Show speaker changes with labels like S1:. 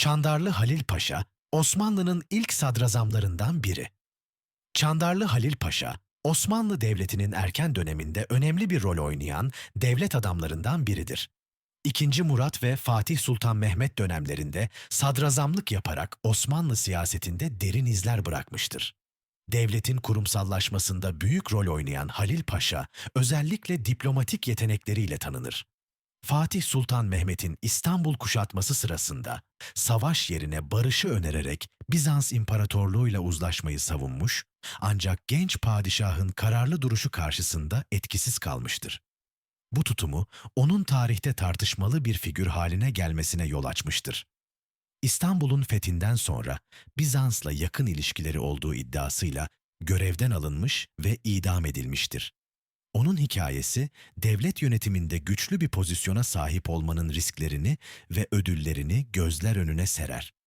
S1: Çandarlı Halil Paşa, Osmanlı'nın ilk sadrazamlarından biri. Çandarlı Halil Paşa, Osmanlı Devleti'nin erken döneminde önemli bir rol oynayan devlet adamlarından biridir. İkinci Murat ve Fatih Sultan Mehmet dönemlerinde sadrazamlık yaparak Osmanlı siyasetinde derin izler bırakmıştır. Devletin kurumsallaşmasında büyük rol oynayan Halil Paşa, özellikle diplomatik yetenekleriyle tanınır. Fatih Sultan Mehmet'in İstanbul kuşatması sırasında savaş yerine barışı önererek Bizans İmparatorluğu'yla uzlaşmayı savunmuş ancak genç padişahın kararlı duruşu karşısında etkisiz kalmıştır. Bu tutumu onun tarihte tartışmalı bir figür haline gelmesine yol açmıştır. İstanbul'un fethinden sonra Bizans'la yakın ilişkileri olduğu iddiasıyla görevden alınmış ve idam edilmiştir. Onun hikayesi, devlet yönetiminde güçlü bir pozisyona sahip olmanın risklerini ve ödüllerini gözler önüne serer.